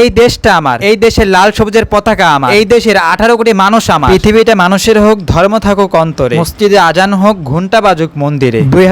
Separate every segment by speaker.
Speaker 1: এই দেশটা আমার। এই দেশের লাল সবুজের পতাকা আমার। এই দেশের আঠারো কোটি মানুষ আমার। পৃথিবীটা মানুষের হোক ধর্ম থাকুক অন্তরে। মসজিদে আজান হোক ঘণ্টা বাজুক মন্দিরে। দুই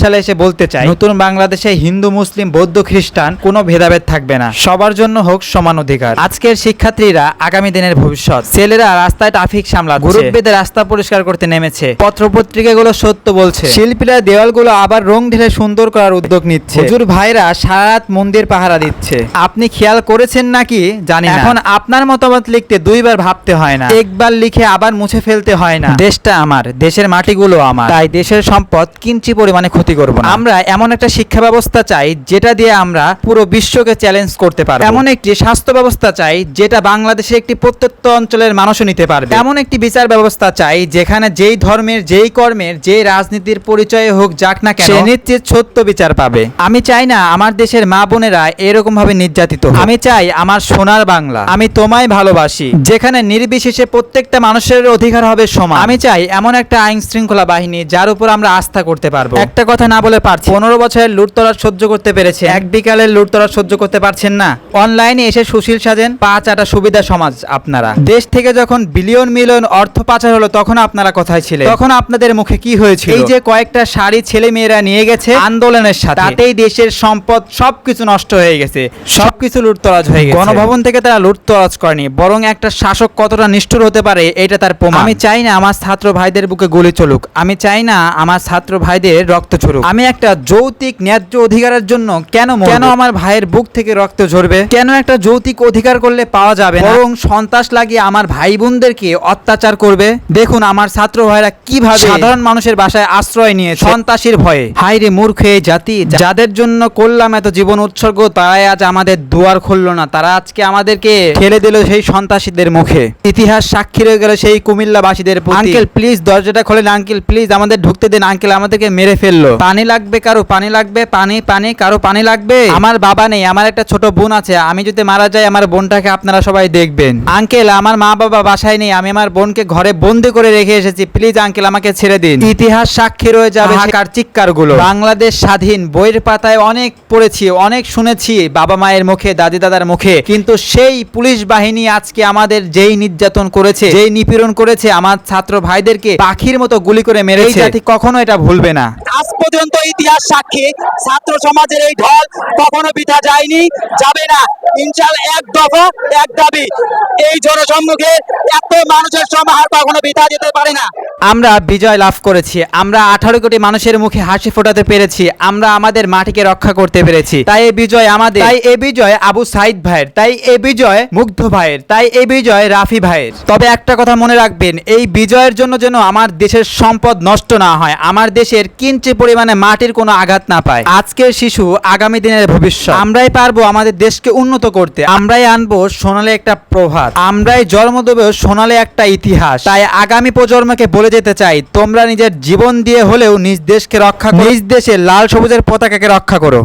Speaker 1: সালে এসে বলতে চাই নতুন বাংলাদেশে হিন্দু মুসলিম বৌদ্ধ খ্রিস্টান কোনো ভেদাভেদ থাকবে না। সবার জন্য হোক সমান অধিকার। আজকের শিক্ষার্থীরা আগামী দিনের ভবিষ্যৎ। ছেলেরা রাস্তায় ট্রাফিক সামলা গ্রুপ বেঁধে রাস্তা পরিষ্কার করতে নেমেছে। পত্রপত্রিকাগুলো সত্য বলছে। শিল্পীরা দেওয়ালগুলো আবার রং ঢেলে সুন্দর করার উদ্যোগ নিচ্ছে। হুজুর ভাইরা সারা রাত মন্দির পাহারা দিচ্ছে। আপনি খেয়াল করেছেন নাকি? জানি না। এখন আপনার মতামত লিখতে দুইবার ভাবতে হয় না। একবার লিখে আবার মুছে ফেলতে হয় না। দেশটা আমার দেশের মাটিগুলো আমার। তাই দেশের সম্পদ কিঞ্চি পরিমাণে ক্ষতি করব না। আমরা এমন একটা শিক্ষা ব্যবস্থা চাই যেটা দিয়ে আমরা পুরো বিশ্বকে চ্যালেঞ্জ করতে পারব। এমন একটি স্বাস্থ্য ব্যবস্থা চাই যেটা বাংলাদেশে একটি প্রত্যন্ত অঞ্চলের মানুষও নিতে পারবে। এমন একটি বিচার ব্যবস্থা চাই যেখানে যেই ধর্মের যেই কর্মের যেই রাজনীতির পরিচয় হোক যাক না কেন সে নিশ্চিত সত্য বিচার পাবে। আমি চাই না আমার দেশের মা বোনেরা এরকম ভাবে নির্যাতিত। আমি চাই আমার সোনার বাংলা। আমি তোমায় ভালোবাসি। যেখানে নির্বিশেষে প্রত্যেকটা মানুষের অধিকার হবে সমান। আমি চাই এমন একটা আইন শৃঙ্খলা বাহিনী যার উপর আমরা আস্থা করতে পারব। একটা কথা না বলে পারছি। পনেরো বছরের লুটতরাজ সহ্য করতে পেরেছে এক বিকালের লুটতরাজ সহ্য করতে পারছেন না। অনলাইনে এসে সুশীল সাজেন, পাঁচ আটা সুবিধা সমাজ আপনারা। দেশ থেকে যখন বিলিয়ন মিলিয়ন অর্থ পাচার হলো, তখন আপনারা কোথায় ছিলেন? তখন আপনাদের মুখে কি হয়েছিল? এই যে কয়েকটা শাড়ি ছেলে মেয়েরা নিয়ে গেছে আন্দোলনের সাথে। তাতেই দেশের সম্পদ সবকিছু নষ্ট হয়ে গেছে। সবকিছু লুটতরাজ হয়ে গেছে। গণভবন থেকে তারা লুটতরাজ করেনি বরং একটা শাসক কতটা নিষ্ঠুর হতে পারে এটা তার প্রমাণ। আমি চাই না আমার ছাত্র ভাইদের বুকে গুলি চলুক আমি চাই না আমার ছাত্র ভাইদের রক্ত ঝরুক। আমি একটা যৌতিক ন্যায্য অধিকারের জন্য কেন কেন আমার ভাইয়ের বুক থেকে রক্ত ঝরবে? কেন একটা যৌতিক অধিকার করলে পাওয়া যাবে না? বরং সন্ত্রাস লাগিয়ে আমার ভাই বোনদেরকে অত্যাচার করবে? দেখুন আমার ছাত্র ভাইরা কীভাবে সাধারণ মানুষের বাসায় আশ্রয় নিয়ে সন্ত্রাসীর ভয়ে। হাই রে মূর্খ জাতি যাদের জন্য করলাম এত জীবন উৎসর্গ তারাই আজ আমাদের দুয়ার খুললো না তারা আজকে আমাদেরকে ঠেলে দিল সেই সন্ত্রাসীদের মুখে। ইতিহাস সাক্ষী রয়ে গেল সেই কুমিল্লাবাসীদের আঙ্কেল প্লিজ দরজাটা খোলেন আঙ্কেল প্লিজ আমাদের ঢুকতে দিন আঙ্কেল আমাদেরকে মেরে ফেলল। পানি লাগবে কারও পানি লাগবে পানি পানি কারও পানি লাগবে। আমার বাবা নেই আমার একটা ছোট বোন আছে আমি যদি মারা যাই আমার বোনটাকে আপনারা সবাই দেখবেন। আঙ্কেল আমার মা বাবা বাসায় নেই আমি আমার বোনকে ঘরে বন্দি করে রেখে এসেছি প্লিজ আঙ্কেল আমাকে ছেড়ে দিন। ইতিহাস সাক্ষী রয়ে যাবে হাকার চিৎকারগুলো বাংলাদেশ স্বাধীন বইয়ের পাতায় অনেক পড়েছি অনেক শুনেছি বাবা মায়ের মুখে দাদি দাদার মুখে। কিন্তু সেই পুলিশ বাহিনী আজকে আমাদের যেই নির্যাতন করেছে, যেই নিপীড়ন করেছে, আমার ছাত্র ভাইদেরকে পাখির মতো গুলি করে মেরেছে। কখনো এটা ভুলবে না।
Speaker 2: আজ পর্যন্ত ইতিহাস সাক্ষী। ছাত্র সমাজের এই ঢল কখনো বিধা যায়নি, যাবে না। ইনশাল এক দফা, এক দাবি, এই জনসম্মুখে এত মানুষের সমাহার কখনো বিধা যেতে পারে না।
Speaker 1: আমরা বিজয় লাভ করেছি, আমরা আঠারো কোটি মানুষের মুখে হাসি ফোটাতে পেরেছি, আমরা আমাদের মাটিকে রক্ষা করতে পেরেছি। তাই এই বিজয় আমাদের, তাই এই বিজয় আবু সাইদ ভাইয়ের, তাই এই বিজয় মুগ্ধ ভাইয়ের, তাই এই বিজয় রাফি ভাইয়ের। তবে একটা কথা মনে রাখবেন, এই বিজয়ের জন্য যেন আমার দেশের সম্পদ নষ্ট না হয়, আমার দেশের কিঞ্চি পরিমাণে মাটির কোনো আঘাত না পায়। আজকের শিশু আগামী দিনের ভবিষ্যৎ। আমরাই পারব আমাদের দেশকে উন্নত করতে। আমরাই আনব সোনালে একটা প্রভাত। আমরাই জন্ম দেবো সোনালে একটা ইতিহাস। তাই আগামী প্রজন্মকে বলে যেতে চাই, তোমরা নিজের জীবন দিয়ে হলেও নিজ দেশকে রক্ষা নিজ দেশে লাল সবুজের পতাকাকে রক্ষা করো।